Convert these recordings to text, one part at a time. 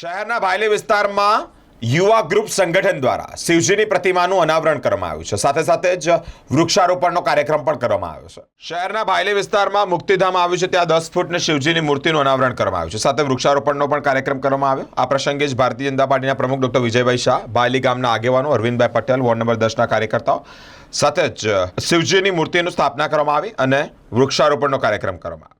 શહેરના ભાયલી વિસ્તારમાં યુવા ગ્રુપ સંગઠન દ્વારા શિવજીની પ્રતિમાનું અનાવરણ કરવામાં આવ્યું છે. સાથે સાથે જ વૃક્ષારોપણનો કાર્યક્રમ પણ કરવામાં આવ્યો છે. શહેરના ભાયલી વિસ્તારમાં મુક્તિધામ આવ્યું છે, ત્યાં દસ ફૂટની શિવજીની મૂર્તિનું અનાવરણ કરવામાં આવ્યું છે. સાથે વૃક્ષારોપણનો પણ કાર્યક્રમ કરવામાં આવ્યો. આ પ્રસંગે જ ભારતીય જનતા પાર્ટીના પ્રમુખ ડોક્ટર વિજયભાઈ શાહ, ભાયલી ગામના આગેવાનો અરવિંદભાઈ પટેલ, વોર્ડ નંબર દસના કાર્યકર્તાઓ સાથે જ શિવજીની મૂર્તિનું સ્થાપના કરવામાં આવી અને વૃક્ષારોપણનો કાર્યક્રમ કરવામાં આવ્યો.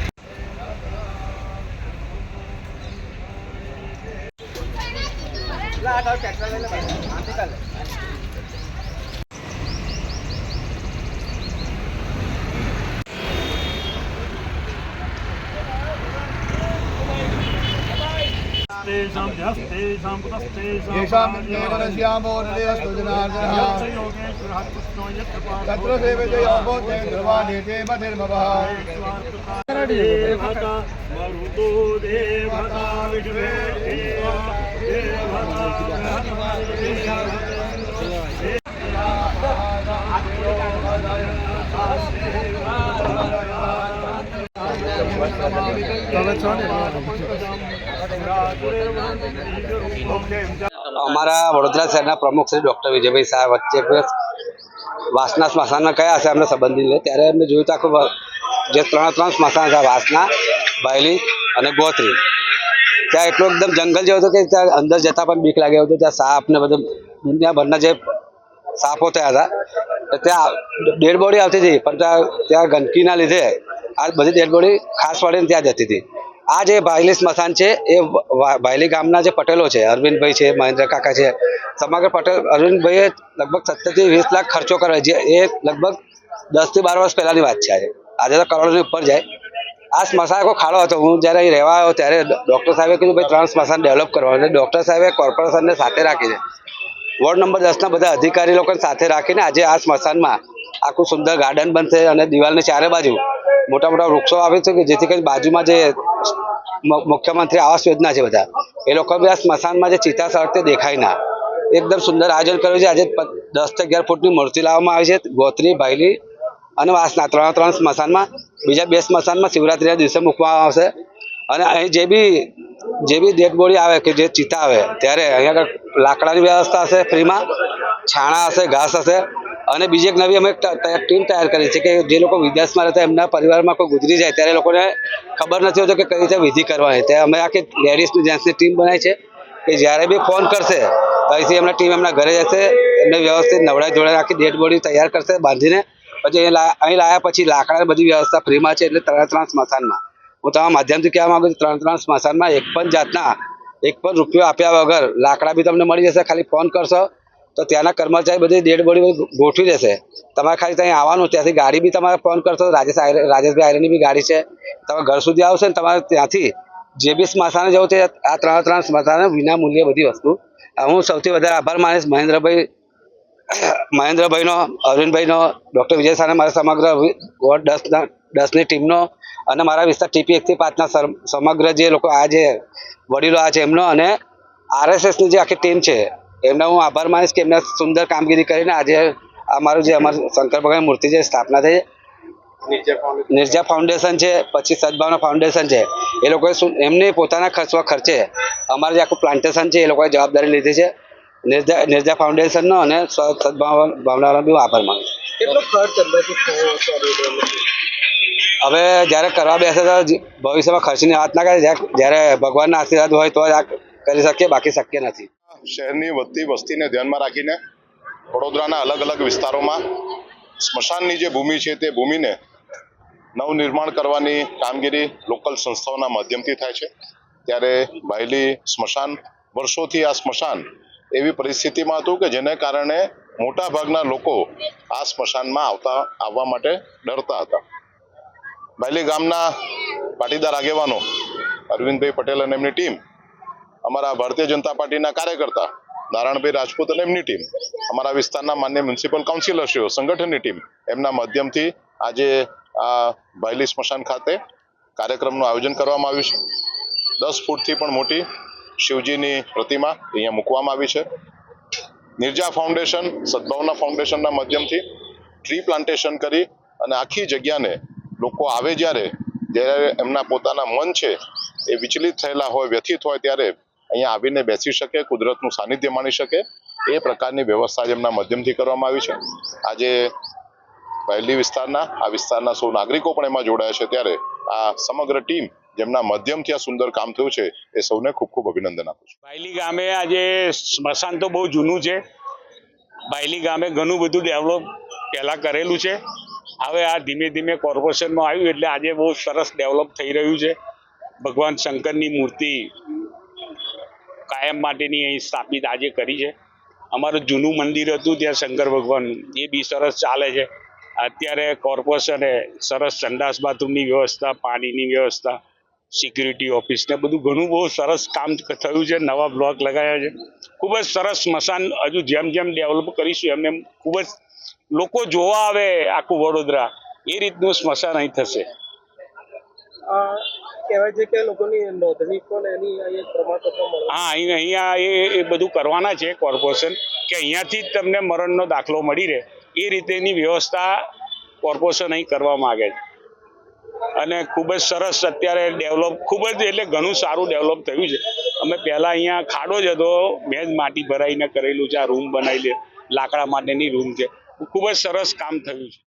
पुतस्तेषां येषां देवनश्यामो हृदयस्तु जनार्दनः योगेश्वरः कृष्णो यत्र तत्र सेवते योगोते ध्रुवानेते मतिर्मवः देवता मरुतो देवता विष्णु देवता અમારા વડોદરા શહેરના પ્રમુખ શ્રી ડૉક્ટર વિજયભાઈ સાહેબ વચ્ચે વાસના સ્મશાનમાં કયા હશે અમને સંબંધી લે ત્યારે અમને જોયું તો જે ત્રણ ત્રણ સ્મશાન હતા વાસના ભાયલી અને ગોત્રી. ત્યાં એટલું એકદમ જંગલ જેવું હતું કે ત્યાં અંદર જતાં પણ બીક લાગે હતો. ત્યાં સાપ ને બધું દુનિયાભરના જે સાપો થયા હતા ત્યાં ડેડ બોડી આવતી હતી, પણ ત્યાં ત્યાં ગંદકીના લીધે આ બધી ડેડ બોડી ખાસ વાળીને ત્યાં જતી હતી. આ જે ભાયલી સ્મશાન છે, એ ભાયલી ગામના જે પટેલો છે, અરવિંદભાઈ છે, મહેન્દ્ર કાકા છે, સમગ્ર પટેલ, અરવિંદભાઈએ લગભગ સત્તરથી વીસ લાખ ખર્ચો કર્યો. છે એ લગભગ દસથી બાર વર્ષ પહેલાંની વાત છે આજે. આજે તો કરોડોની ઉપર જાય. આ સ્મશાન આખો ખાડો હતો. હું જ્યારે અહીં રહેવા આવ્યો ત્યારે ડૉક્ટર સાહેબે કીધું, ભાઈ, ત્રણ સ્મશાન ડેવલપ કરવા એટલે ડૉક્ટર સાહેબે કોર્પોરેશનને સાથે રાખીને વોર્ડ નંબર દસના બધા અધિકારી લોકોને સાથે રાખીને આજે આ સ્મશાનમાં આખું સુંદર ગાર્ડન બનશે અને દિવાલની ચારે બાજુ મોટા મોટા વૃક્ષો આવે છે કે જેથી કરી બાજુમાં જે મુખ્યમંત્રી આવાસ યોજના છે બધા, એ લોકો બી આ સ્મશાનમાં જે ચિતા સળગતે દેખાય ના. એકદમ સુંદર આયોજન કર્યું છે. આજે દસથી અગિયાર ફૂટની મૂર્તિ લાવવામાં આવી છે. ગોત્રી ભાયલી અને વાસના ત્રણ ત્રણ સ્મશાનમાં બીજા બે સ્મશાનમાં શિવરાત્રિના દિવસે મૂકવામાં આવશે. અને અહીં જે બી જે બી ડેડ બોડી આવે કે જે ચિતા આવે, ત્યારે અહીંયા આગળ લાકડાની વ્યવસ્થા હશે ફ્રીમાં, છાણા હશે, ઘાસ હશે. અને બીજી એક નવી અમે ટીમ તૈયાર કરી છે કે જે લોકો વિદેશમાં રહેતા એમના પરિવારમાં કોઈ ગુજરી જાય, ત્યારે લોકોને ખબર નથી હોતી કે કઈ રીતે વિધિ કરવાની ત્યારે અમે આખી લેડીઝની જેન્ટ્સની ટીમ બનાવી છે કે જ્યારે બી ફોન કરશે, તો અહીંથી એમના ટીમ એમના ઘરે જશે, એમને વ્યવસ્થિત નવડાઈ ધોળાઈ આખી ડેડ બોડી તૈયાર કરશે, બાંધીને પછી અહીં લાયા પછી લાકડાની બધી વ્યવસ્થા ફ્રીમાં છે એટલે ત્રણ ત્રણ સ્મશાનમાં. હું તમારા માધ્યમથી કહેવા માંગુ છું, ત્રણ ત્રણ સ્મશાનમાં એક પણ જાતના, એક પણ રૂપિયો આપ્યા વગર લાકડા બી તમને મળી જશે. ખાલી ફોન કરશો તો ત્યાંના કર્મચારી બધી ડેડ બોડી ગોઠવી દેશે. તમારે ખાલી ત્યાં આવવાનું, ત્યાંથી ગાડી બી તમારે ફોન કરશો. રાજેશ રાજેશભાઈ આયરની બી ગાડી છે. તમે ઘર સુધી આવશે ને તમારે ત્યાંથી જે બી સ્મશાને જવું છે, આ ત્રણ ત્રણ સ્મશાને વિના મૂલ્યે બધી વસ્તુ. હું સૌથી વધારે આભાર માનીશ મહેન્દ્રભાઈ મહેન્દ્રભાઈનો અરવિંદભાઈનો ડૉક્ટર વિજય સાને મારા સમગ્ર વોર્ડ દસના દસની ટીમનો અને મારા વિસ્તાર ટીપી એકથી પાંચના સમગ્ર જે લોકો આ જે વડીલો આ છે એમનો અને આરએસએસની જે આખી ટીમ છે એમનો હું આભાર માનીશ કે એમને સુંદર કામગીરી કરીને આજે અમારું જે અમારું શંકર ભગવાન મૂર્તિ જે સ્થાપના થઈ નિર્જા ફાઉન્ડેશન. છે પછી સદભાવના ફાઉન્ડેશન છે એ લોકોએ એમને પોતાના ખર્ચવા ખર્ચે અમારું જે આખું પ્લાન્ટેશન છે એ લોકોએ જવાબદારી લીધી છે નિર્જા નિર્જા ફાઉન્ડેશનનો અને સદભાવનાનો બી આભાર માનું કેટલો ખર્ચ? હવે જ્યારે કરવા બેસે તો ભવિષ્યમાં ખર્ચની વાત ના કરે જ્યારે જ્યારે ભગવાનના આશીર્વાદ હોય તો જ આ કરી શકીએ બાકી શક્ય નથી. શહેરની વધતી વસ્તીને ધ્યાનમાં રાખીને વડોદરાના અલગ અલગ વિસ્તારોમાં સ્મશાનની જે ભૂમિ છે તે ભૂમિને નવનિર્માણ કરવાની કામગીરી લોકલ સંસ્થાઓના માધ્યમથી થાય છે. ત્યારે બાયલી સ્મશાન વર્ષોથી આ સ્મશાન એવી પરિસ્થિતિમાં હતું કે જેને કારણે મોટા ભાગના લોકો આ સ્મશાનમાં આવતા, આવવા માટે ડરતા હતા. બાયલી ગામના પાટીદાર આગેવાનો અરવિંદભાઈ પટેલ અને એમની ટીમ, અમારા ભારતીય જનતા પાર્ટીના કાર્યકર્તા નારાયણભાઈ રાજપૂત અને એમની ટીમ, અમારા વિસ્તારના માન્ય મ્યુનિસિપલ કાઉન્સિલરશ્રીઓ, સંગઠનની ટીમ, એમના માધ્યમથી આજે આ ભાઈલી સ્મશાન ખાતે કાર્યક્રમનું આયોજન કરવામાં આવ્યું છે. દસ ફૂટથી પણ મોટી શિવજીની પ્રતિમા અહીંયા મૂકવામાં આવી છે. નિર્જા ફાઉન્ડેશન સદભાવના ફાઉન્ડેશનના માધ્યમથી ટ્રી પ્લાન્ટેશન કરી અને આખી જગ્યાને લોકો આવે જ્યારે જ્યારે એમના પોતાના મન છે એ વિચલિત થયેલા હોય, વ્યથિત હોય ત્યારે અહીંયા આવીને બેસી શકે, કુદરતનું સાનિધ્ય માણી શકે. એ પ્રકારની વ્યવસ્થા જ એમના માધ્યમથી કરવામાં આવી છે. આજે પહેલી વિસ્તારના, આ વિસ્તારના સૌ નાગરિકો પણ એમાં જોડાયા છે ત્યારે આ સમગ્ર ટીમ જેમના માધ્યમથી આ સુંદર કામ થયું છે, એ સૌને ખૂબ ખૂબ અભિનંદન આપું છું. બાયલી ગામે આજે સ્મશાન તો બહુ જૂનું છે. બાયલી ગામે ઘણું બધું ડેવલપ પહેલાં કરેલું છે. હવે આ ધીમે ધીમે કોર્પોરેશનમાં આવ્યું એટલે આજે બહુ સરસ ડેવલપ થઈ રહ્યું છે. ભગવાન શંકરની મૂર્તિ કાયમ માટેની અહીં સ્થાપિત આજે કરી છે. અમારું જૂનું મંદિર હતું ત્યાં શંકર ભગવાન, એ બી સરસ ચાલે છે. અત્યારે કોર્પોરેશને સરસ સંડાસ બાથરૂમની વ્યવસ્થા, પાણીની વ્યવસ્થા સિક્યુરિટી ઓફિસ ને બધું ઘણું બહુ સરસ કામ થયું છે નવા બ્લોક લગાવ્યા છે. ખૂબ જ સરસ સ્મશાન હજુ જેમ જેમ ડેવલપ કરીશું એમ એમ ખૂબ જ લોકો જોવા આવે આખું વડોદરા. એ રીતનું સ્મશાન અહીં થશે. કહેવાય છે કે લોકોની નોંધણી પણ એની અહીંયા પ્રમાણપત્ર મળે હા અહીં અહીંયા એ એ બધું કરવાના છે કોર્પોરેશન કે અહીંયાથી જ તમને મરણનો દાખલો મળી રહે. એ રીતેની વ્યવસ્થા કોર્પોરેશન અહીં કરવા માગે છે. અને ખૂબ જ સરસ અત્યારે ડેવલપ ખૂબ જ એટલે ઘણું સારું ડેવલપ થયું છે. અમે પહેલાં અહીંયા ખાડો જ હતો, મેં જ માટી ભરાઈને કરેલું છે, આ રૂમ બનાવી લાકડા માટેની રૂમ છે. ખૂબ જ સરસ કામ થયું છે.